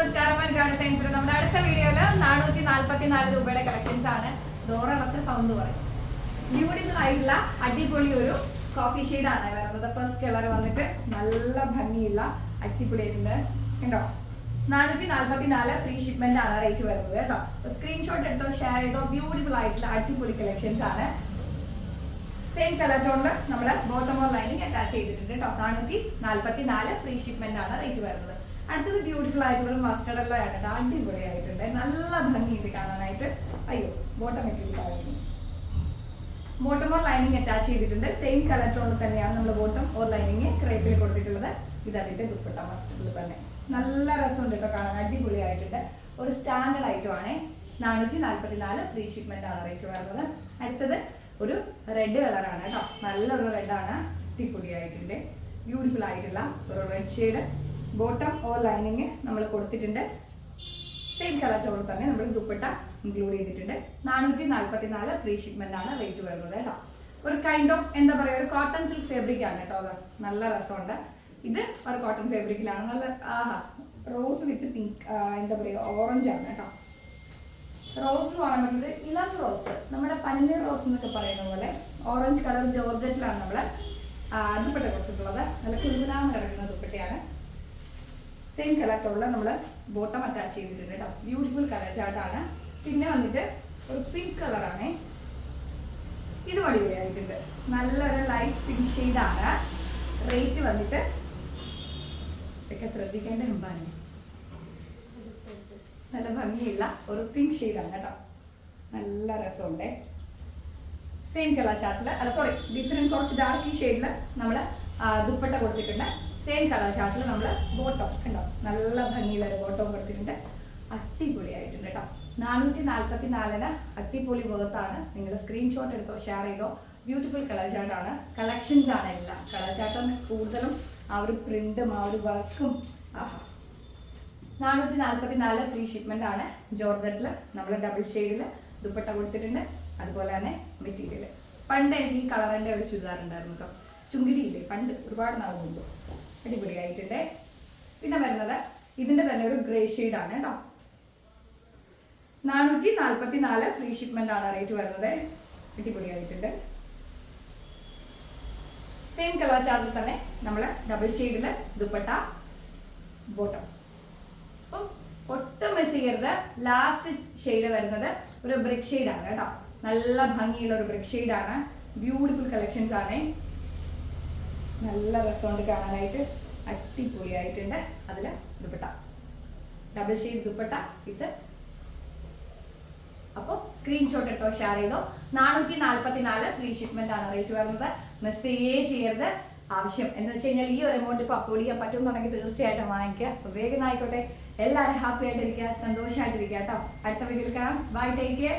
നമസ്കാരം. നമ്മുടെ അടുത്ത വീഡിയോയിൽ നാനൂറ്റി നാല്പത്തി നാല് രൂപയുടെ കളക്ഷൻസ് ആണ്. ഡോറടച്ച സൗണ്ട് പറയും. ബ്യൂട്ടിഫുൾ ആയിട്ടുള്ള അടിപൊളി ഒരു കോഫി ആണ് വരുന്നത് ഫസ്റ്റ് കളർ വന്നിട്ട് നല്ല ഭംഗിയുള്ള അടിപൊളിയായിട്ടുണ്ട് കണ്ടോ? നാനൂറ്റി നാല്പത്തി നാല് ഫ്രീ ഷിപ്മെന്റ് ആണ് റേറ്റ് വരുന്നത് കേട്ടോ. സ്ക്രീൻഷോട്ട് എടുത്തോ ഷെയർ ചെയ്തോ ബ്യൂട്ടിഫുൾ ആയിട്ടുള്ള അടിപൊളി കളക്ഷൻസ് ആണ്. സെയിം കളർ ടോണിൽ നമ്മൾ ബോട്ടം ഓർ ലൈനിങ് അറ്റാച്ച് ചെയ്തിട്ടുണ്ട് കേട്ടോ. നാനൂറ്റി നാല്പത്തി നാല് ഫ്രീ ഷിപ്മെന്റ് ആണ് റേറ്റ് വരുന്നത്. അടുത്തത് ബ്യൂട്ടിഫുൾ ആയിട്ടുള്ള ഒരു മസ്റ്റർഡ് എല്ലാം ആയിട്ട് അടിപൊളിയായിട്ടുണ്ട്. നല്ല ഭംഗി ഇത് കാണാനായിട്ട്. അയ്യോ ബോട്ടം ഇട്ടിട്ടുണ്ടായിരുന്നു ബോട്ടം ഓർ ലൈനിങ് അറ്റാച്ച് ചെയ്തിട്ടുണ്ട്. സെയിം കളർ ടോണിൽ തന്നെയാണ് നമ്മൾ ബോട്ടം ഓർ ലൈനിങ് ക്രേപ്പിൽ കൊടുത്തിട്ടുള്ളത്. ഇത് അതിന്റെ ദുപ്പട്ട മസ്റ്റർഡിൽ തന്നെ. നല്ല രസമുണ്ട് കേട്ടോ കാണാൻ. അടിപൊളിയായിട്ടുണ്ട്. ഒരു സ്റ്റാൻഡേർഡ് ഐറ്റം ആണേ. നാനൂറ്റി നാൽപ്പത്തി നാല് ഫ്രീ ഷിപ്മെന്റ് ആണ് റേറ്റ് വരുന്നത്. അടുത്തത് ഒരു റെഡ് കളറാണ് കേട്ടോ. നല്ലൊരു റെഡാണ് അടിപൊളിയായിട്ടുണ്ട്. ബ്യൂട്ടിഫുൾ ആയിട്ടുള്ള ഒരു red shade bottom or lining നമ്മൾ കൊടുത്തിട്ടുണ്ട്. സെയിം കളർ ടോണിൽ തന്നെ നമ്മൾ ദുപ്പട്ട ഇൻക്ലൂഡ് ചെയ്തിട്ടുണ്ട്. നാനൂറ്റി നാൽപ്പത്തി നാല് ഫ്രീ ഷിപ്മെന്റ് ആണ് റേറ്റ് വരുന്നത് കേട്ടോ. ഒരു കൈൻഡ് ഓഫ് എന്താ പറയുക ഒരു കോട്ടൺ സിൽക്ക് ഫാബ്രിക് ആണ് കേട്ടോ അത്. നല്ല രസമുണ്ട്. ഇത് ഒരു കോട്ടൺ ഫാബ്രിക്കിലാണ് നല്ല ആഹാ റോസ് വിത്ത് പിങ്ക് എന്താ പറയുക ഓറഞ്ച് ആണ് കേട്ടോ. റോസ് എന്ന് പറയുന്നത് ഇളം റോസ് നമ്മുടെ പനിനീർ റോസ് എന്നൊക്കെ പറയുന്ന പോലെ ഓറഞ്ച് കളർ ജോർജറ്റിലാണ് നമ്മൾ ദുപ്പട്ട കൊടുത്തിട്ടുള്ളത്. നല്ല കുരുമുനാമ കിടക്കുന്ന ദുപ്പട്ടയാണ്. സെയിം കളർ ടോണിൽ നമ്മൾ ബോട്ടം അറ്റാച്ച് ചെയ്തിട്ടുണ്ട് കേട്ടോ ബ്യൂട്ടിഫുൾ കളർ ചാർട്ടാണ് പിന്നെ വന്നിട്ട് ഒരു പിങ്ക് കളറാണ് ഇത് അടിപൊളിയായിട്ടുണ്ട്. നല്ലൊരു ലൈറ്റ് പിങ്ക് ഷെയ്ഡാണ് റേറ്റ് വന്നിട്ട് ഇതൊക്കെ ശ്രദ്ധിക്കേണ്ട മുമ്പാണ്. നല്ല ഭംഗിയുള്ള ഒരു പിങ്ക് ഷെയ്ഡാണ് കേട്ടോ നല്ല രസമുണ്ട്. സെയിം കളർ ചാർട്ടിൽ അല്ല സോറി ഡിഫറെന്റ് കുറച്ച് ഡാർക്ക് ഷെയ്ഡിൽ നമ്മൾ ദുപ്പട്ട കൊടുത്തിട്ടുണ്ട്. സെയിം കളർ ചാർട്ടിൽ നമ്മൾ ബോട്ടം കണ്ടോ? നല്ല ഭംഗിയുള്ള ഒരു ബോട്ടം കൊടുത്തിട്ടുണ്ട്. അടിപൊളിയായിട്ടുണ്ട് കേട്ടോ നാനൂറ്റി നാൽപ്പത്തി നാലിന് അടിപൊളി വേർത്താണ് നിങ്ങൾ സ്ക്രീൻഷോട്ട് എടുത്തോ ഷെയർ ചെയ്തോ. ബ്യൂട്ടിഫുൾ കളർ ചാർട്ടാണ് കളക്ഷൻസ് ആണ് എല്ലാം. കളർ ചാർട്ടും കൂടുതലും ആ ഒരു പ്രിന്റും ആ ഒരു വർക്കും ആഹാ. നാനൂറ്റി നാൽപ്പത്തി നാല് ഫ്രീ ഷിപ്മെന്റ് ആണ് ജോർജറ്റിൽ നമ്മൾ ഡബിൾ ഷെയ്ഡിൽ ദുപ്പട്ട കൊടുത്തിട്ടുണ്ട്. അതുപോലെ തന്നെ മെറ്റീരിയൽ പണ്ട് എനിക്ക് ഈ കളറിന്റെ ഒരു ചുരിദാർ ഉണ്ടായിരുന്നു കേട്ടോ ചുങ്കിടിയില്ലേ? പണ്ട് ഒരുപാട് നാൾ അടിപൊളിയായിട്ടുണ്ട്. പിന്നെ വരുന്നത് ഇതിന്റെ തന്നെ ഒരു ഗ്രേ ആണ് കേട്ടോ. നാനൂറ്റി നാൽപ്പത്തി നാല് ഫ്രീ ഷിപ്മെന്റ് ആണ് റേറ്റ് വരുന്നത്. അടിപൊളിയായിട്ടുണ്ട്. സെയിം കളർ ചാർട്ടിൽ തന്നെ നമ്മൾ ഡബിൾ ഷെയ്ഡിൽ ദുപ്പട്ട ബോട്ടം അപ്പം ഒട്ടും മിസ് ചെയ്യരുത് ലാസ്റ്റ് ഷെയ്ഡ് വരുന്നത് ഒരു ബ്രിക്ക് ഷെയ്ഡാണ് കേട്ടോ. നല്ല ഭംഗിയുള്ള ഒരു ബ്രിക്ക് ഷെയ്ഡാണ് ബ്യൂട്ടിഫുൾ കളക്ഷൻസ് ആണ്. നല്ല രസമുണ്ട് കാണാനായിട്ട് അടിപൊളിയായിട്ടുണ്ട്. അതിൽ ദുപ്പട്ട. ഡബിൾ ഷെയ്ഡ് ദുപ്പട്ട ഇത് അപ്പോൾ സ്ക്രീൻഷോട്ട് എടുത്തോ ഷെയർ ചെയ്തോ. നാനൂറ്റി നാൽപ്പത്തി നാല് ഫ്രീ ഷിപ്മെന്റ് ആണ് റേറ്റ് വരുന്നത്. മിസ് ചെയ്യേ ചെയ്യരുത്. ആവശ്യം എന്ന് വെച്ച് കഴിഞ്ഞാൽ ഈ ഒരു എമൗണ്ട് ഇപ്പോൾ അഫോർഡ് ചെയ്യാൻ പറ്റുന്നുണ്ടെങ്കിൽ തീർച്ചയായിട്ടും വാങ്ങിക്കുക. വേഗം ആയിക്കോട്ടെ. എല്ലാവരും ഹാപ്പി ആയിട്ടിരിക്കുക സന്തോഷമായിട്ടിരിക്കുക കേട്ടോ. അടുത്ത വീട്ടിൽ കാണാം. Bye take care